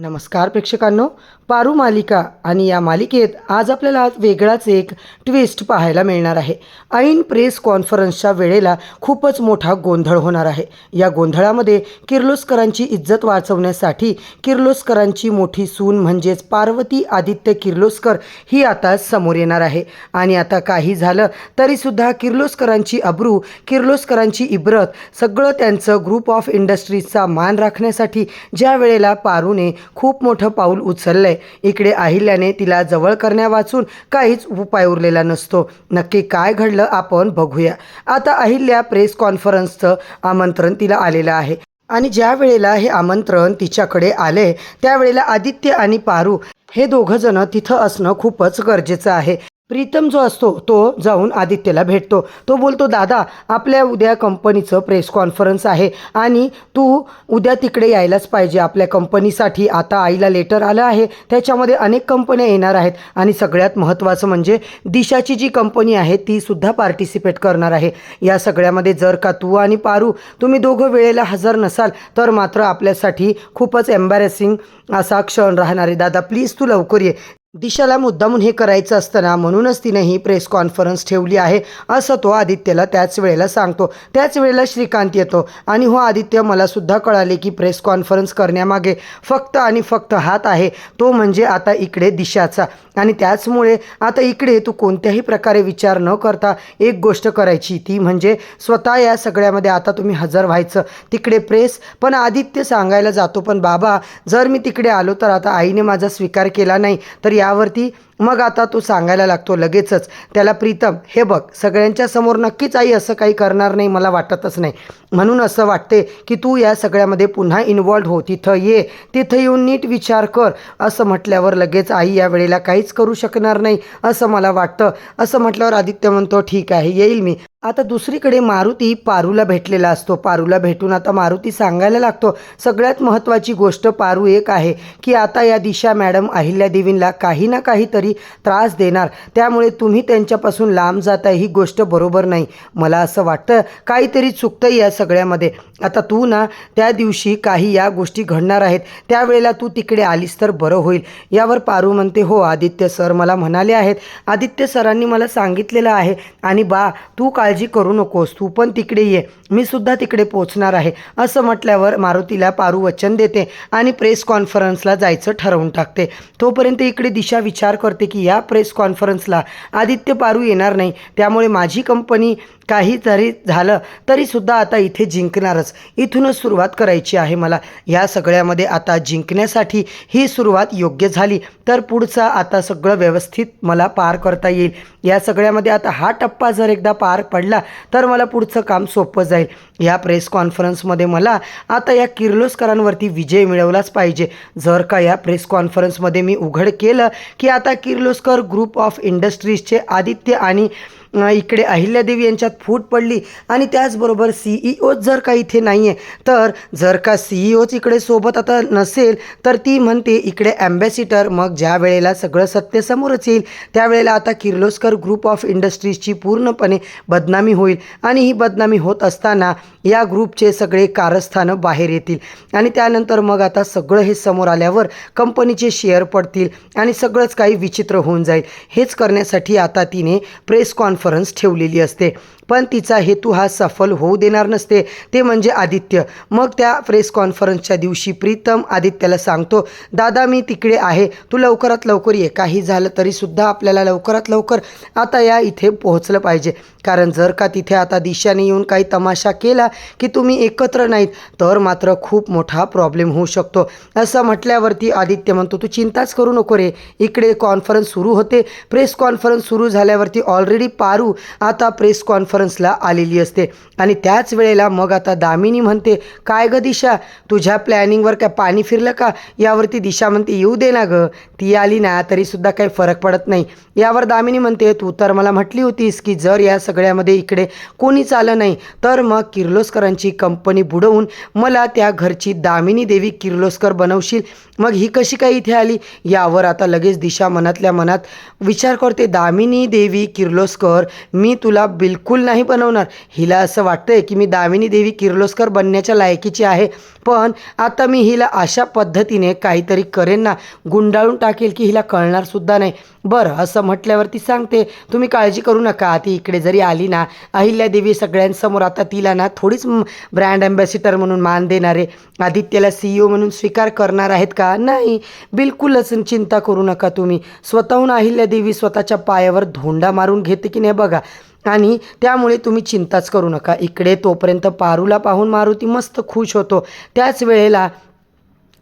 नमस्कार प्रेक्षकांनो पारू मालिका आणि या मालिकेत आज आपल्याला वेगळाच एक ट्विस्ट पाहायला मिळणार आहे. ऐन प्रेस कॉन्फरन्सच्या वेळेला खूपच मोठा गोंधळ होणार आहे. या गोंधळामध्ये किर्लोस्करांची इज्जत वाचवण्यासाठी किर्लोस्करांची मोठी सून म्हणजेच पार्वती आदित्य किर्लोस्कर ही आता समोर येणार आहे. आणि आता काही झालं तरीसुद्धा किर्लोस्करांची अब्रू किर्लोस्करांची इब्रत सगळं त्यांचं ग्रुप ऑफ इंडस्ट्रीजचा मान राखण्यासाठी ज्या वेळेला पारूने खूप मोठं पाऊल उचललं आहे इकडे अहिल्याने तिला जवळ करण्यावाचून काहीच उपाय उरलेला नसतो. नक्की काय घडलं आपण बघूया. आता अहिल्या प्रेस कॉन्फरन्सचं आमंत्रण तिला आलेलं आहे. आणि ज्या वेळेला हे आमंत्रण तिच्याकडे आले त्यावेळेला आदित्य आणि पारू हे दोघंजणं तिथं असणं खूपच गरजेचं आहे. प्रीतम जो असतो तो जाऊन आदित्यला भेटतो. तो बोलतो दादा आपल्या उद्या कंपनीचं प्रेस कॉन्फरन्स आहे आणि तू उद्या तिकडे यायलाच पाहिजे. आपल्या कंपनीसाठी आता आईला लेटर आलं आहे. त्याच्यामध्ये अनेक कंपन्या येणार आहेत आणि सगळ्यात महत्त्वाचं म्हणजे दिशाची जी कंपनी आहे ती सुद्धा पार्टिसिपेट करणार आहे. या सगळ्यामध्ये जर का तू आणि पारू तुम्ही दोघं वेळेला हजर नसाल तर मात्र आपल्यासाठी खूपच एम्बॅरेसिंग असा क्षण राहणार आहे. दादा प्लीज तू लवकर ये. दिशाला मुद्दामून हे करायचं असताना म्हणूनच तिने ही प्रेस कॉन्फरन्स ठेवली आहे असं तो आदित्यला त्याच वेळेला सांगतो. त्याच वेळेला श्रीकांत येतो आणि हो आदित्य मला सुद्धा कळाले की प्रेस कॉन्फरन्स करण्यामागे फक्त आणि फक्त हात आहे तो म्हणजे आता इकडे दिशाचा. आणि त्याचमुळे आता इकडे तू कोणत्याही प्रकारे विचार न करता एक गोष्ट करायची ती म्हणजे स्वतः या सगळ्यामध्ये आता तुम्ही हजर व्हायचं. तिकडे प्रेस पण आदित्य सांगायला जातो पण बाबा जर मी तिकडे आलो तर आता आईने माझा स्वीकार केला नाही तर यावरती मग आता तू सांगायला लागतो लगेचच. त्याला प्रीतम हे बघ सगळ्यांच्या समोर नक्कीच आई असं काही करणार नाही मला वाटतच नाही. म्हणून असं वाटते की तू या सगळ्यामध्ये पुन्हा इन्वॉल्ड हो तिथं ये तिथं येऊन नीट विचार कर. असं म्हटल्यावर लगेच आई या वेळेला काहीच करू शकणार नाही असं मला वाटतं. असं म्हटल्यावर आदित्य म्हणतो ठीक आहे येईल मी. आता दुसरीकडे मारुती पारूला भेटलेला असतो. पारूला भेटून आता मारुती सांगायला लागतो सगळ्यात महत्त्वाची गोष्ट पारू एक आहे की आता या दिशा मॅडम अहिल्या देवींला काही ना काहीतरी त्रास देणार. त्यामुळे तुम्ही त्यांच्यापासून लांब जाता ही गोष्ट बरोबर नाही. मला असं वाटतं काहीतरी चुकतं या सगळ्यामध्ये. आता तू ना त्या दिवशी काही या गोष्टी घडणार आहेत त्यावेळेला तू तिकडे आलीस तर बरं होईल. यावर पारू म्हणते हो आदित्य सर मला म्हणाले आहेत. आदित्य सरांनी मला सांगितलेलं आहे. आणि बा तू काळजी करू नकोस तू पण तिकडे ये. मी सुद्धा तिकडे पोचणार आहे. असं म्हटल्यावर मारुतीला पारू वचन देते आणि प्रेस कॉन्फरन्सला जायचं ठरवून टाकते. तोपर्यंत इकडे दिशा विचार करते की या प्रेस कॉन्फरन्सला आदित्य पारू येणार नाही. त्यामुळे माझी कंपनी काही जरी झालं तरीसुद्धा आता इथे जिंकणारच. इथूनच सुरुवात करायची आहे मला. या सगळ्यामध्ये आता जिंकण्यासाठी ही सुरुवात योग्य झाली तर पुढचा आता सगळं व्यवस्थित मला पार करता येईल. या सगळ्यामध्ये आता हा टप्पा जर एकदा पार पडला तर मला पुढचं काम सोपं जाईल. या प्रेस कॉन्फरन्समध्ये मला आता या किर्लोस्करांवरती विजय मिळवलाच पाहिजे. जर का या प्रेस कॉन्फरन्समध्ये मी उघड केलं की आता किर्लोस्कर ग्रुप ऑफ इंडस्ट्रीजचे आदित्य आणि इकडे अहिल्यादेवी यांच्यात फूट पडली आणि त्याचबरोबर सी ई ओच जर का इथे नाही आहे तर जर का सी ई ओच इकडे सोबत आता नसेल तर ती म्हणते इकडे ॲम्बॅसिडर मग ज्या वेळेला सगळं सत्य समोरच येईल त्यावेळेला आता किर्लोस्कर ग्रुप ऑफ इंडस्ट्रीजची पूर्णपणे बदनामी होईल. आणि ही बदनामी होत असताना या ग्रुपचे सगळे कारस्थानं बाहेर येतील. आणि त्यानंतर मग आता सगळं हे समोर आल्यावर कंपनीचे शेअर पडतील आणि सगळंच काही विचित्र होऊन जाईल. हेच करण्यासाठी आता तिने प्रेस कॉन्फरन्स ठेवलेली असते. पण तिचा हेतू हा सफल होऊ देणार नसते. ते म्हणजे आदित्य. मग त्या प्रेस कॉन्फरन्सच्या दिवशी प्रीतम आदित्यला सांगतो दादा मी तिकडे आहे. तू लवकरात लवकर ये. काही झालं तरीसुद्धा आपल्याला लवकरात लवकर आता या इथे पोहोचलं पाहिजे. कारण जर का तिथे आता दिशाने येऊन काही तमाशा केला की तुम्ही एकत्र नाहीत तर मात्र खूप मोठा प्रॉब्लेम होऊ शकतो. असं म्हटल्यावरती आदित्य म्हणतो तू चिंताच करू नको रे. इकडे कॉन्फरन्स सुरू होते. प्रेस कॉन्फरन्स सुरू झाल्यावरती ऑलरेडी पारू. आता प्रेस कॉन्फरन्सला आलेली असते. आणि त्याच वेळेला मग आता दामिनी म्हणते काय ग दिशा तुझ्या प्लॅनिंगवर काय पाणी फिरलं का? यावरती दिशा म्हणते येऊ दे ना गं ती आली ना तरीसुद्धा काही फरक पडत नाही. यावर दामिनी म्हणते तू तर मला म्हटली होतीस की जर या सगळ्यामध्ये इकडे कोणीच आलं नाही तर मग किर्लोस्करांची कंपनी बुडवून मला त्या घरची दामिनी देवी किर्लोस्कर बनवशील. मग ही कशी काय इथे आली? यावर आता लगेच दिशा मनातल्या मनात विचार करते दामिनी देवी किर्लोस्कर मी तुला बिलकुल नाही बनवणार. हिला असं वाटतंय की मी दामिनी देवी किर्लोस्कर बनण्याच्या लायकीची आहे. पण आता मी हिला अशा पद्धतीने काहीतरी करेन ना गुंडाळून टाकेल की हिला कळणारसुद्धा नाही. बरं असं म्हटल्यावरती सांगते तुम्ही काळजी करू नका ती इकडे जरी आली ना अहिल्यादेवी सगळ्यांसमोर आता तिला ना थोडीच ब्रँड अँबॅसिडर म्हणून मान देणारे आदित्यला सी ई ओ म्हणून स्वीकार करणार आहेत का? नाही बिलकुलच चिंता करू नका तुम्ही. स्वतःहून अहिल्यादेवी स्वतःच्या पायावर धोंडा मारून घेते की नाही बघा. आणि त्यामुळे तुम्ही चिंताच करू नका. इकडे तोपर्यंत पारूला पाहून मारुती मस्त खुश होतो. त्याच वेळेला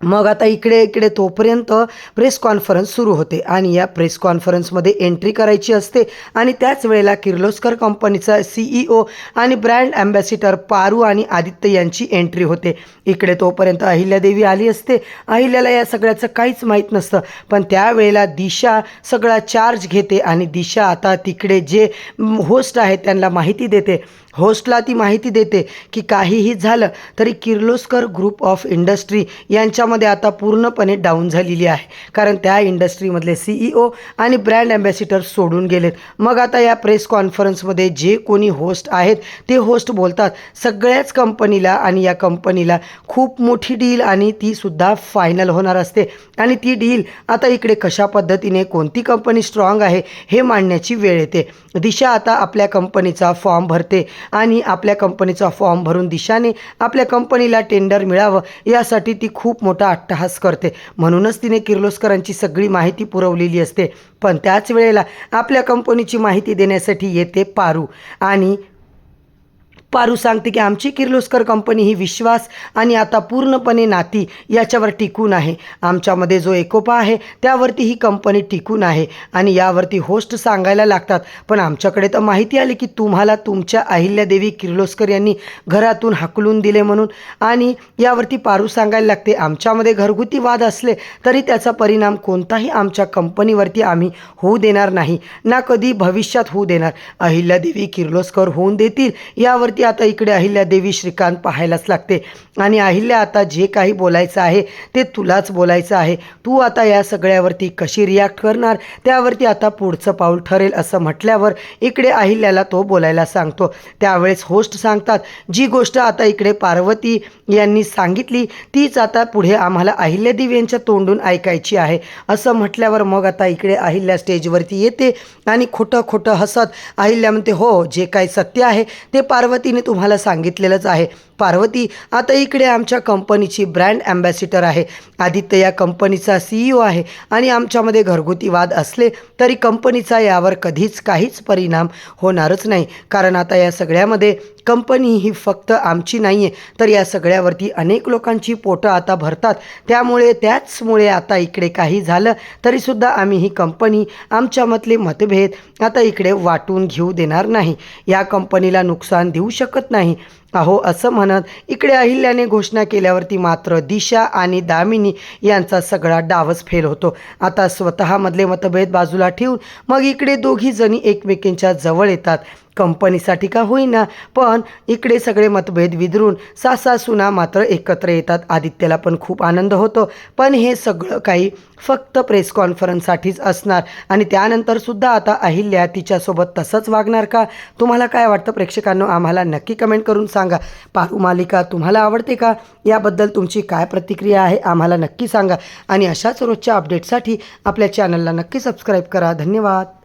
मग आता इकडे इकडे तोपर्यंत प्रेस कॉन्फरन्स सुरू होते आणि या प्रेस कॉन्फरन्समध्ये एंट्री करायची असते आणि त्याच वेळेला किर्लोस्कर कंपनीचा सी ई ओ आणि ब्रँड ॲम्बॅसिडर पारू आणि आदित्य यांची एंट्री होते. इकडे तोपर्यंत अहिल्यादेवी आली असते. अहिल्याला या सगळ्याचं काहीच माहीत नसतं. पण त्यावेळेला दिशा सगळा चार्ज घेते आणि दिशा आता तिकडे जे होस्ट आहेत त्यांना माहिती देते. होस्टला ती माहिती देते की काहीही झालं तरी किर्लोस्कर ग्रुप ऑफ इंडस्ट्री यांच्यामध्ये आता पूर्णपणे डाऊन झालेली आहे. कारण त्या इंडस्ट्रीमधले सी ई ओ आणि ब्रँड अँबॅसिडर सोडून गेलेत. मग आता या प्रेस कॉन्फरन्समध्ये जे कोणी होस्ट आहेत ते होस्ट बोलतात सगळ्याच कंपनीला आणि या कंपनीला खूप मोठी डील आणि ती सुद्धा फायनल होणार असते. आणि ती डील आता इकडे कशा पद्धतीने कोणती कंपनी स्ट्रॉंग आहे हे मांडण्याची वेळ येते. दिशा आता आपल्या कंपनीचा फॉर्म भरते आणि आपल्या कंपनीचा फॉर्म भरून दिशाने आपल्या कंपनीला टेंडर मिळावं यासाठी ती खूप मोठा अट्टहास करते. म्हणूनच तिने किर्लोस्करांची सगळी माहिती पुरवलेली असते. पण त्याच वेळेला आपल्या कंपनीची माहिती देण्यासाठी येते पारू आणि पारू सांगते की आमची किर्लोस्कर कंपनी ही विश्वास आणि आता पूर्णपणे नाती याच्यावर टिकून आहे. आमच्यामध्ये जो एकोपा आहे त्यावरती ही कंपनी टिकून आहे आणि यावरती होस्ट सांगायला लागतात. पण आमच्याकडे तर माहिती आली की तुम्हाला तुमच्या अहिल्यादेवी किर्लोस्कर यांनी घरातून हाकलून दिले म्हणून आणि यावरती पारू सांगायला लागते आमच्यामध्ये घरगुती वाद असले तरी त्याचा परिणाम कोणताही आमच्या कंपनीवरती आम्ही होऊ देणार नाही. ना कधी भविष्यात होऊ देणार. अहिल्यादेवी किर्लोस्कर होऊन देतील यावरती ती आता इकडे अहिल्या देवी श्रीकांत पाहायलाच लागते. आणि अहिल्या आता जे काही बोलायचं आहे ते तुलाच बोलायचं आहे. तू आता या सगळ्यावरती कशी रिॲक्ट करणार? त्यावरती आता पुढचं पाऊल ठरेल असं म्हटल्यावर इकडे अहिल्याला तो बोलायला सांगतो. त्यावेळेस होस्ट सांगतात जी गोष्ट आता इकडे पार्वती यांनी सांगितली तीच आता पुढे आम्हाला अहिल्यादेवी यांच्या तोंडून ऐकायची आहे. असं म्हटल्यावर मग आता इकडे अहिल्या स्टेजवरती येते आणि खोटं खोटं हसत अहिल्या म्हणते हो जे काही सत्य आहे ते पार्वती तिने तुम्हाला सांगितलेलंच आहे. पार्वती आता इकडे आमच्या कंपनीची ब्रँड ॲम्बॅसिडर आहे. आदित्य या कंपनीचा सी ई ओ आहे आणि आमच्यामध्ये घरगुती वाद असले तरी कंपनीचा यावर कधीच काहीच परिणाम होणारच नाही. कारण आता या सगळ्यामध्ये कंपनी ही फक्त आमची नाही आहे तर या सगळ्यावरती अनेक लोकांची पोटं आता भरतात. त्यामुळे त्याचमुळे आता इकडे काही झालं तरीसुद्धा आम्ही ही कंपनी आमच्यामधले मतभेद आता इकडे वाटून घेऊ देणार नाही. या कंपनीला नुकसान देऊ शकत नाही. अहो असं म्हणत इकडे अहिल्याने घोषणा केल्यावरती मात्र दिशा आणि दामिनी यांचा सगळा डावच फेल होतो. आता स्वतःमधले मतभेद बाजूला ठेवून मग इकडे दोघी जणी एकमेकींच्या जवळ येतात. कंपनीसाठी का होईना. पण इकडे सगळे मतभेद विदरून सासा सुना मात्र एकत्र येतात. आदित्यला पण खूप आनंद होतो. पण हे सगळं काही फक्त प्रेस कॉन्फरन्ससाठीच असणार. आणि त्यानंतरसुद्धा आता अहिल्या तिच्यासोबत तसंच वागणार का? तुम्हाला काय वाटतं? प्रेक्षकांनो आम्हाला नक्की कमेंट करून सांगा. पारू मालिका तुम्हाला आवडते का? याबद्दल तुमची काय प्रतिक्रिया आहे? आम्हाला नक्की सांगा. आणि अशाच रोजच्या अपडेटसाठी आपल्या चॅनलला नक्की सबस्क्राईब करा. धन्यवाद.